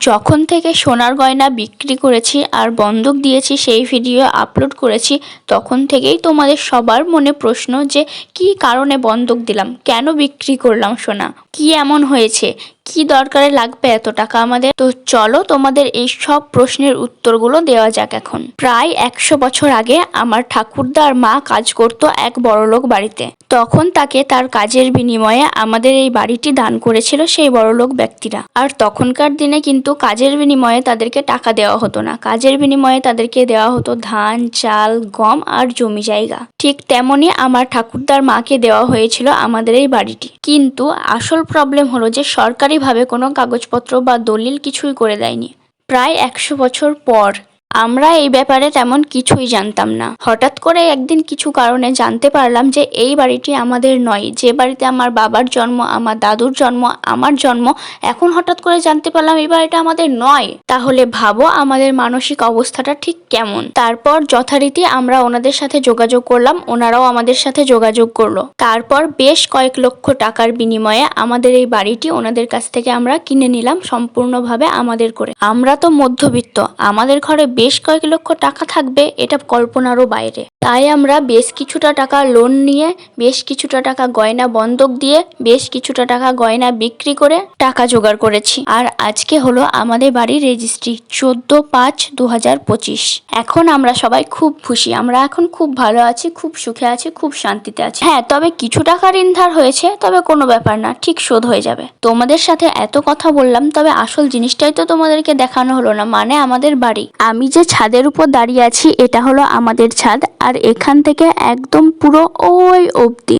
যখন থেকে সোনার গয়না বিক্রি করেছি আর বন্ধক দিয়েছি সেই ভিডিও আপলোড করেছি, তখন থেকেই তোমাদের সবার মনে প্রশ্ন যে, কি কারণে বন্ধক দিলাম? কেন বিক্রি করলাম সোনা? কি এমন হয়েছে? কি দরকারে লাগবে এত টাকা আমাদের? তো চলো তোমাদের এই সব প্রশ্নের উত্তরগুলো দেওয়া যাক এখন। প্রায় একশো বছর আগে আমার ঠাকুরদার মা কাজ করতো এক বড়লোক বাড়িতে। তখন তাকে তার কাজের বিনিময়ে আমাদের এই বাড়িটি দান করেছিল সেই বড়লোক ব্যক্তিরা। আর তখনকার দিনে কিন্তু কাজের বিনিময়ে তাদেরকে টাকা দেওয়া হতো না। কাজের বিনিময়ে তাদেরকে দেওয়া হতো ধান, চাল, গম আর জমি জায়গা। ঠিক তেমনি আমার ঠাকুরদার মাকে দেওয়া হয়েছিল আমাদের এই বাড়িটি। কিন্তু আসল প্রবলেম হলো যে সরকারিভাবে কোনো কাগজপত্র বা দলিল কিছুই করে দেয়নি। প্রায় একশো বছর পর আমরা এই ব্যাপারে তেমন কিছুই জানতাম না। হঠাৎ করে একদিন কিছু কারণে জানতে পারলাম যে এই বাড়িটি আমাদের নয়। যে বাড়িতে আমার বাবার জন্ম, আমার দাদুর জন্ম, আমার জন্ম, এখন হঠাৎ করে জানতে পারলাম এই বাড়িটা আমাদের নয়। তাহলে ভাবো আমাদের মানসিক অবস্থাটা ঠিক কেমন। তারপর যথারীতি আমরা ওনাদের সাথে যোগাযোগ করলাম, ওনারাও আমাদের সাথে যোগাযোগ করল। তারপর বেশ কয়েক লক্ষ টাকার বিনিময়ে আমাদের এই বাড়িটি ওনাদের কাছ থেকে আমরা কিনে নিলাম সম্পূর্ণভাবে আমাদের করে। আমরা তো মধ্যবিত্ত, আমাদের ঘরে বেশ কয়েক লক্ষ টাকা থাকবে, এটা কল্পনারও বাইরে। তাই আমরা বেশ কিছুটা টাকা লোন নিয়ে, বেশ কিছুটা টাকা গয়না বন্ধক দিয়ে, বেশ কিছুটা টাকা গয়না বিক্রি করে টাকা জোগাড় করেছি। আর আজকে হলো আমাদের বাড়ির রেজিস্ট্রি চোদ্দ পাঁচ দু এখন আমরা সবাই খুব খুশি। আমরা এখন খুব ভালো আছি, খুব সুখে আছি, খুব শান্তিতে আছি। হ্যাঁ তবে কিছু টাকা ঋণ ধার হয়েছে, তবে কোনো ব্যাপার না, ঠিক শোধ হয়ে যাবে। তোমাদের সাথে এত কথা বললাম, তবে আসল জিনিসটাই তো তোমাদেরকে দেখানো হলো না মানে আমাদের বাড়ি। আমি যে ছাদের উপর দাঁড়িয়ে আছি, এটা হলো আমাদের ছাদ, আর এখান থেকে একদম পুরো ওই অবধি।